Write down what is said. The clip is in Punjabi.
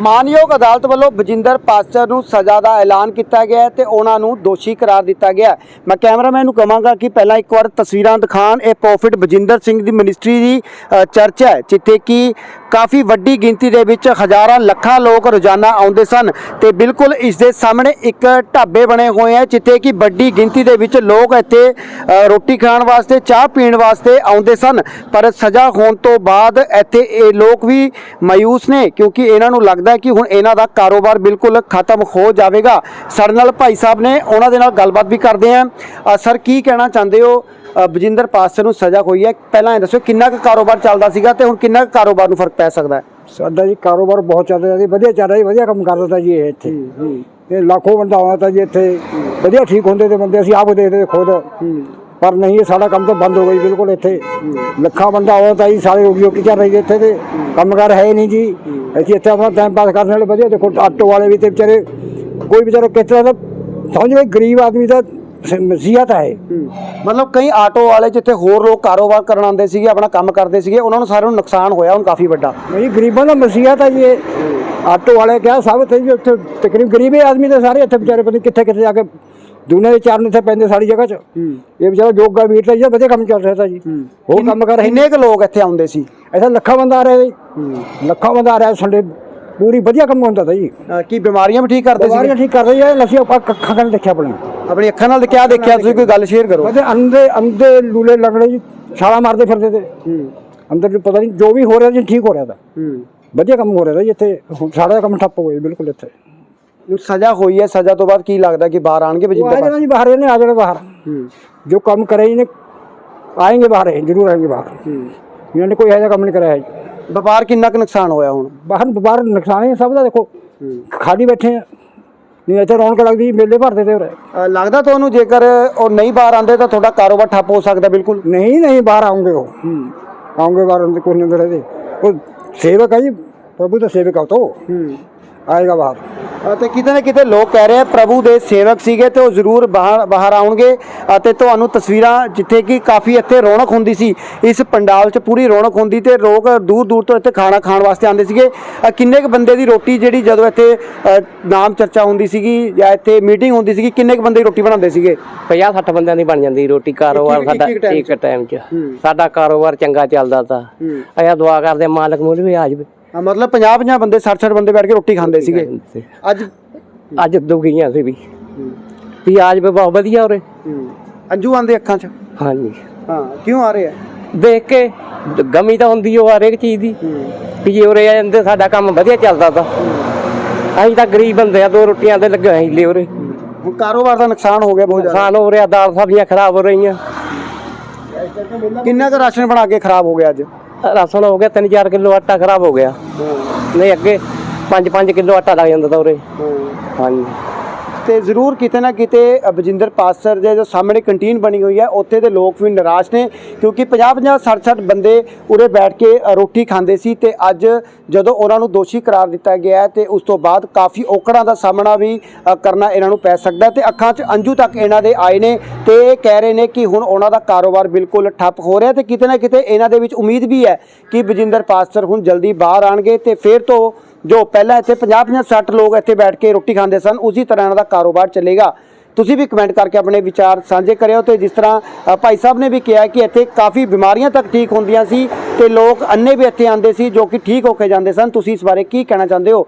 ਮਾਨਯੋਗ ਅਦਾਲਤ ਵੱਲੋਂ ਬਜਿੰਦਰ ਪਾਸਟਰ ਨੂੰ ਸਜ਼ਾ ਦਾ ਐਲਾਨ ਕੀਤਾ ਗਿਆ ਹੈ ਤੇ ਉਹਨਾਂ ਨੂੰ ਦੋਸ਼ੀ ਕਰਾਰ ਦਿੱਤਾ ਗਿਆ ਮੈਂ ਕੈਮਰਾਮੈਨ ਨੂੰ ਕਹਾਂਗਾ ਕਿ ਪਹਿਲਾਂ ਇੱਕ ਵਾਰ ਤਸਵੀਰਾਂ ਦਿਖਾਣ ਇਹ ਪ੍ਰੋਫਿਟ ਬਜਿੰਦਰ ਸਿੰਘ ਦੀ ਮਿਨਿਸਟਰੀ ਦੀ ਅ, ਚਰਚ ਹੈ ਜਿੱਥੇ ਕਿ ਕਾਫੀ ਵੱਡੀ ਗਿਣਤੀ ਦੇ ਵਿੱਚ ਹਜ਼ਾਰਾਂ ਲੱਖਾਂ ਲੋਕ ਰੋਜ਼ਾਨਾ ਆਉਂਦੇ ਸਨ ਤੇ ਬਿਲਕੁਲ ਇਸ ਦੇ ਸਾਹਮਣੇ ਇੱਕ ਢਾਬੇ ਬਣੇ ਹੋਏ ਆ, ਜਿੱਥੇ ਕਿ ਵੱਡੀ ਗਿਣਤੀ ਦੇ ਵਿੱਚ ਲੋਕ ਇੱਥੇ ਰੋਟੀ ਖਾਣ ਵਾਸਤੇ, ਚਾਹ ਪੀਣ ਵਾਸਤੇ ਆਉਂਦੇ ਸਨ। ਪਰ ਸਜ਼ਾ ਹੋਣ ਤੋਂ ਬਾਅਦ ਇੱਥੇ ਇਹ ਲੋਕ ਵੀ ਮਾਯੂਸ ਨੇ, ਕਿਉਂਕਿ ਇਹਨਾਂ ਨੂੰ ਲੱਗਦਾ ਕਿ ਹੁਣ ਇਹਨਾਂ ਦਾ ਕਾਰੋਬਾਰ ਬਿਲਕੁਲ ਖਤਮ ਹੋ ਜਾਵੇਗਾ। ਸਾਡੇ ਨਾਲ ਭਾਈ ਸਾਹਿਬ ਨੇ ਉਹਨਾਂ ਦੇ ਨਾਲ ਗੱਲਬਾਤ ਵੀ ਕਰਦੇ ਆ। ਸਰ, ਕੀ ਕਹਿਣਾ ਚਾਹੁੰਦੇ ਹੋ? ਬਜਿੰਦਰ ਪਾਸਟਰ ਨੂੰ ਸਜ਼ਾ ਹੋਈ ਹੈ। ਪਹਿਲਾਂ ਇਹ ਦੱਸੋ ਕਿੰਨਾ ਕੁ ਕਾਰੋਬਾਰ ਚੱਲਦਾ ਸੀਗਾ ਤੇ ਹੁਣ ਕਿੰਨਾ ਕੁ ਕਾਰੋਬਾਰ ਨੂੰ ਫ਼ਰਕ ਪੈ ਸਕਦਾ ਹੈ? ਸਾਡਾ ਜੀ ਕਾਰੋਬਾਰ ਬਹੁਤ ਚੱਲ ਰਿਹਾ ਜੀ ਵਧੀਆ ਚੱਲ ਰਿਹਾ ਜੀ ਵਧੀਆ ਕੰਮ ਕਰਦਾ ਤਾ ਜੀ ਇਹ ਇੱਥੇ। ਇਹ ਲੱਖੋਂ ਬੰਦਾ ਆਉਂਦਾ ਤਾ ਜੀ ਇੱਥੇ। ਵਧੀਆ ਠੀਕ ਹੁੰਦੇ ਤੇ ਬੰਦੇ ਅਸੀਂ ਆਪ ਦੇਖਦੇ ਤੇ ਖੁਦ ਪਰ ਨਹੀਂ ਇਹ ਸਾਡਾ ਕੰਮ ਤਾਂ ਬੰਦ ਹੋ ਜੀ ਬਿਲਕੁਲ ਇੱਥੇ। ਲੱਖਾਂ ਬੰਦਾ ਆਉਂਦਾ ਤਾ ਜੀ ਸਾਰੇ ਰੋਟੀ ਰੋਟੀ ਚੱਲ ਰਹੀ ਜੀ ਇੱਥੇ ਤੇ। ਕੰਮਕਾਰ ਹੈ ਨਹੀਂ ਜੀ। ਅਸੀਂ ਇੱਥੇ ਆਪਣਾ ਟਾਈਮ ਪਾਸ ਕਰਨ ਵਾਲੇ ਵਧੀਆ ਦੇਖੋ ਆਟੋ ਵਾਲੇ ਵੀ ਤੇ ਵਿਚਾਰੇ ਕੋਈ ਵਿਚਾਰਾ ਕਿਸ ਤਰ੍ਹਾਂ ਦਾ ਸਮਝ ਗਰੀਬ ਆਦਮੀ ਦਾ ਮਸੀਹਤ ਹੈ ਮਤਲਬ ਕਈ ਆਟੋ ਵਾਲੇ ਜਿੱਥੇ ਹੋਰ ਲੋਕ ਕਾਰੋਬਾਰ ਕਰਨ ਆਉਂਦੇ ਸੀਗੇ ਆਪਣਾ ਕੰਮ ਕਰਦੇ ਸੀਗੇ ਉਹਨਾਂ ਨੂੰ ਸਾਰਿਆਂ ਨੂੰ ਨੁਕਸਾਨ ਹੋਇਆ ਹੁਣ ਕਾਫੀ ਵੱਡਾ। ਨਹੀਂ ਗਰੀਬਾਂ ਦਾ ਮਸੀਹਤ ਹੈ ਜੀ ਇਹ। ਆਟੋ ਵਾਲੇ ਕਿਹਾ ਸਭ ਤੇ ਜੀ ਉੱਥੇ ਤਕਰੀਬ ਗਰੀਬ ਹੀ ਆਦਮੀ ਤੇ ਸਾਰੇ ਇੱਥੇ ਵਿਚਾਰੇ ਪਤਾ ਕਿੱਥੇ ਕਿੱਥੇ ਜਾ ਕੇ ਦੁਨੀਆ ਦੇ ਚਾਰਨ ਇੱਥੇ ਪੈਂਦੇ ਸਾਰੀ ਜਗ੍ਹਾ 'ਚ। ਇਹ ਵਿਚਾਰਾ ਜੋਗਾ ਵੀਰ ਤਾਂ ਜੀ ਵਧੀਆ ਕੰਮ ਚੱਲ ਰਿਹਾ ਤਾਂ ਜੀ। ਉਹ ਕੰਮ ਕਰ ਰਹੇ ਕਿੰਨੇ ਕੁ ਲੋਕ ਇੱਥੇ ਆਉਂਦੇ ਸੀ? ਇੱਥੇ ਲੱਖਾਂ ਬੰਦਾ ਆ ਰਿਹਾ ਜੀ। ਲੱਖਾਂ ਬੰਦਾ ਆ ਰਿਹਾ ਸੰਡੇ ਪੂਰੀ ਵਧੀਆ ਕੰਮ ਹੁੰਦਾ ਤਾਂ ਜੀ। ਕੀ ਬਿਮਾਰੀਆਂ ਵੀ ਠੀਕ ਕਰਦੇ ਸੀ? ਬਿਮਾਰੀਆਂ ਠੀਕ ਕਰ ਰਹੀ ਹੈ ਲੱਸੀ ਆਪਾਂ ਅੱਖਾਂ ਨਾਲ ਦੇਖਿਆ ਆਪਣੇ ਆਪਣੀ ਅੱਖਾਂ ਨਾਲ ਕਿਆ ਦੇਖਿਆ ਤੁਸੀਂ ਕੋਈ ਗੱਲ ਸ਼ੇਅਰ ਕਰੋ। ਕਹਿੰਦੇ ਅੰਦੇ ਅੰਦੇ ਲੂਲੇ ਲੱਗਣੇ ਜੀ ਛਾਲਾ ਮਾਰਦੇ ਫਿਰਦੇ ਤੇ। ਅੰਦਰ ਜੋ ਪਤਾ ਨਹੀਂ ਜੋ ਵੀ ਹੋ ਰਿਹਾ ਜੀ ਠੀਕ ਹੋ ਰਿਹਾ ਦਾ ਵਧੀਆ ਕੰਮ ਹੋ ਰਿਹਾ ਦਾ ਜਿੱਥੇ ਸਾਡਾ ਕੰਮ ਠੱਪ ਹੋ ਗਿਆ ਬਿਲਕੁਲ ਇੱਥੇ। ਸਜ਼ਾ ਹੋਈ ਹੈ ਸਜ਼ਾ ਤੋਂ ਬਾਅਦ ਕੀ ਲੱਗਦਾ ਕਿ ਬਾਹਰ ਆਣਗੇ ਬਜਿੰਦਰ ਆ ਜਾਣਾ ਬਾਹਰ ਇਹਨੇ ਆ ਜਾਣਾ ਬਾਹਰ। ਜੋ ਕੰਮ ਕਰੇ ਇਹਨੇ ਆਏਗੇ ਬਾਹਰ ਜ਼ਰੂਰ ਆਏਗੇ ਬਾਹਰ। ਇਹਨਾਂ ਨੇ ਕੋਈ ਐਸਾ ਕੰਮ ਨਹੀਂ ਕਰਾਇਆ ਵਪਾਰ ਕਿੰਨਾ ਕੁ ਨੁਕਸਾਨ ਹੋਇਆ ਹੁਣ? ਬਾਹਰ ਵਪਾਰ ਨੁਕਸਾਨ ਹੈ ਸਭ ਦਾ ਦੇਖੋ। ਖਾਲੀ ਬੈਠੇ ਆ। नहीं ऐसे रौनक लगती जी, मेले भरते थे उरे। ਅ, ਲੱਗਦਾ ਤੁਹਾਨੂੰ ਜੇਕਰ ਉਹ ਨਹੀਂ ਬਾਹਰ ਆਉਂਦੇ ਤਾਂ ਤੁਹਾਡਾ ਕਾਰੋਬਾਰ ਠੱਪ ਹੋ ਸਕਦਾ ਬਿਲਕੁਲ नहीं नहीं बाहर आऊंगे वो आऊंगे बाहर उनके कुछ नहीं रहे वो सेवक है जी प्रभु तो सेवक है वो तो आएगा बाहर ਅ, ਤੇ ਕਿਤੇ ਨਾ ਕਿਤੇ ਲੋਕ ਕਹਿ ਰਹੇ ਆ ਪ੍ਰਭੂ ਦੇ ਸੇਵਕ ਸੀਗੇ ਤੇ ਉਹ ਜ਼ਰੂਰ ਬਾਹਰ ਬਾਹਰ ਆਉਣਗੇ ਅਤੇ ਤੁਹਾਨੂੰ ਤਸਵੀਰਾਂ ਜਿੱਥੇ ਕਿ ਕਾਫੀ ਇੱਥੇ ਰੌਣਕ ਹੁੰਦੀ ਸੀ ਇਸ ਪੰਡਾਲ 'ਚ ਪੂਰੀ ਰੌਣਕ ਹੁੰਦੀ ਤੇ ਲੋਕ ਦੂਰ ਦੂਰ ਤੋਂ ਇੱਥੇ ਖਾਣਾ ਖਾਣ ਵਾਸਤੇ ਆਉਂਦੇ ਸੀਗੇ। ਕਿੰਨੇ ਕੁ ਬੰਦੇ ਦੀ ਰੋਟੀ ਜਿਹੜੀ ਜਦੋਂ ਇੱਥੇ ਨਾਮ ਚਰਚਾ ਹੁੰਦੀ ਸੀਗੀ ਜਾਂ ਇੱਥੇ ਮੀਟਿੰਗ ਹੁੰਦੀ ਸੀਗੀ ਕਿੰਨੇ ਕੁ ਬੰਦੇ ਦੀ ਰੋਟੀ ਬਣਾਉਂਦੇ ਸੀਗੇ? 50 60 ਬੰਦਿਆਂ ਦੀ ਬਣ ਜਾਂਦੀ ਰੋਟੀ ਕਾਰੋਬਾਰ ਸਾਡਾ ਇੱਕ ਟਾਈਮ 'ਚ। ਸਾਡਾ ਕਾਰੋਬਾਰ ਚੰਗਾ ਚੱਲਦਾ ਤਾ। ਅਸੀਂ ਦੁਆ ਕਰਦੇ ਮਾਲਕ ਮੁੱਲ ਵੀ ਆ ਜਾਵੇ। ਅ, ਮਤਲਬ 50 50 ਬੰਦੇ 60 60 ਬੰਦੇ ਬੈਠ ਕੇ ਰੋਟੀ ਖਾਂਦੇ ਸੀਗੇ। ਅੱਜ? ਅੱਜ ਦੁਖੀਆਂ ਸੀ ਵੀ। ਵੀ ਆ ਜਾਵੇ ਬਹੁਤ ਵਧੀਆ ਉਰੇ। ਅੰਜੂ ਆਂਦੇ ਅੱਖਾਂ 'ਚ? ਹਾਂਜੀ। ਹਾਂ ਕਿਉਂ ਆ ਰਹੇ ਆ? ਦੇਖ ਕੇ ਦ- ਗਮੀ ਤਾਂ ਹੁੰਦੀ ਉਹ ਹਰੇਕ ਚੀਜ਼ ਦੀ। ਵੀ ਜੇ ਉਰੇ ਆ ਜਾਂਦੇ ਸਾਡਾ ਕੰਮ ਵਧੀਆ ਚੱਲਦਾ ਤਾ। ਅਸੀਂ ਤਾਂ ਗਰੀਬ ਬੰਦੇ ਆ ਦੋ ਰੋਟੀਆਂ ਤੇ ਲੱਗੇ ਹੋਏ ਲੈ ਉਰੇ। ਹੁਣ ਕਾਰੋਬਾਰ ਦਾ ਨੁਕਸਾਨ ਹੋ ਗਿਆ ਬਹੁਤ ਜ਼ਿਆਦਾ। ਨੁਕਸਾਨ ਹੋ ਰਿਹਾ ਦਾਲ ਸਬਜ਼ੀਆਂ ਖਰਾਬ ਹੋ ਰਹੀਆਂ। ਕਿੰਨਾ ਕੁ ਰਾਸ਼ਨ ਬਣਾ ਕੇ ਖਰਾਬ ਹੋ ਗਿਆ ਅੱਜ? ਰਾਸ਼ਨ ਹੋ ਗਿਆ 3-4 ਕਿਲੋ ਆਟਾ ਖਰਾਬ ਹੋ ਗਿਆ। ਨਹੀਂ ਅੱਗੇ 5-5 ਕਿਲੋ ਆਟਾ ਲੱਗ ਜਾਂਦਾ ਤਾ ਉਰੇ। ਹਾਂਜੀ। ਤੇ ਜ਼ਰੂਰ ਕਿਤੇ ਨਾ ਕਿਤੇ ਬਜਿੰਦਰ ਪਾਸਰ ਦੇ ਜੋ ਸਾਹਮਣੇ ਕੰਟੀਨ ਬਣੀ ਹੋਈ ਹੈ, ਉੱਥੇ ਦੇ ਲੋਕ ਵੀ ਨਿਰਾਸ਼ ਨੇ, ਕਿਉਂਕਿ 50-50 60-60 ਬੰਦੇ ਉਰੇ ਬੈਠ ਕੇ ਰੋਟੀ ਖਾਂਦੇ ਸੀ ਤੇ ਅੱਜ ਜਦੋਂ ਉਹਨਾਂ ਨੂੰ ਦੋਸ਼ੀ ਕਰਾਰ ਦਿੱਤਾ ਗਿਆ ਹੈ ਤੇ ਉਸ ਤੋਂ ਬਾਅਦ ਕਾਫੀ ਔਕੜਾਂ ਦਾ ਸਾਹਮਣਾ ਵੀ ਕਰਨਾ ਇਹਨਾਂ ਨੂੰ ਪੈ ਸਕਦਾ ਹੈ ਤੇ ਅੱਖਾਂ 'ਚ ਅੰਜੂ ਤੱਕ ਇਹਨਾਂ ਦੇ ਆਏ ਨੇ ਤੇ ਇਹ ਕਹਿ ਰਹੇ ਨੇ ਕਿ ਹੁਣ ਉਹਨਾਂ ਦਾ ਕਾਰੋਬਾਰ ਬਿਲਕੁਲ ਠੱਪ ਹੋ ਰਿਹਾ ਤੇ ਕਿਤੇ ਨਾ ਕਿਤੇ ਇਹਨਾਂ ਦੇ ਵਿੱਚ ਉਮੀਦ ਵੀ ਹੈ ਕਿ ਬਜਿੰਦਰ ਪਾਸਰ ਹੁਣ ਜਲਦੀ ਬਾਹਰ ਆਣਗੇ ਤੇ ਫਿਰ ਤੋਂ ਜੋ ਪਹਿਲਾਂ ਇੱਥੇ 50 50 60 ਲੋਕ ਇੱਥੇ ਬੈਠ ਕੇ ਰੋਟੀ ਖਾਂਦੇ ਸਨ, ਉਸੇ ਤਰ੍ਹਾਂ ਇਹਨਾਂ ਦਾ ਕਾਰੋਬਾਰ ਚੱਲੇਗਾ। ਤੁਸੀਂ ਵੀ ਕਮੈਂਟ ਕਰਕੇ ਆਪਣੇ ਵਿਚਾਰ ਸਾਂਝੇ ਕਰਿਓ ਤੇ ਜਿਸ ਤਰ੍ਹਾਂ ਭਾਈ ਸਾਹਿਬ ਨੇ ਵੀ ਕਿਹਾ ਕਿ ਇੱਥੇ ਕਾਫੀ ਬਿਮਾਰੀਆਂ ਤੱਕ ਠੀਕ ਹੁੰਦੀਆਂ ਸੀ ਤੇ ਲੋਕ ਅੰਨੇ ਵੀ ਇੱਥੇ ਆਉਂਦੇ ਸੀ ਜੋ ਕਿ ਠੀਕ ਹੋ ਕੇ ਜਾਂਦੇ ਸਨ। ਤੁਸੀਂ ਇਸ ਬਾਰੇ ਕੀ ਕਹਿਣਾ ਚਾਹੁੰਦੇ ਹੋ?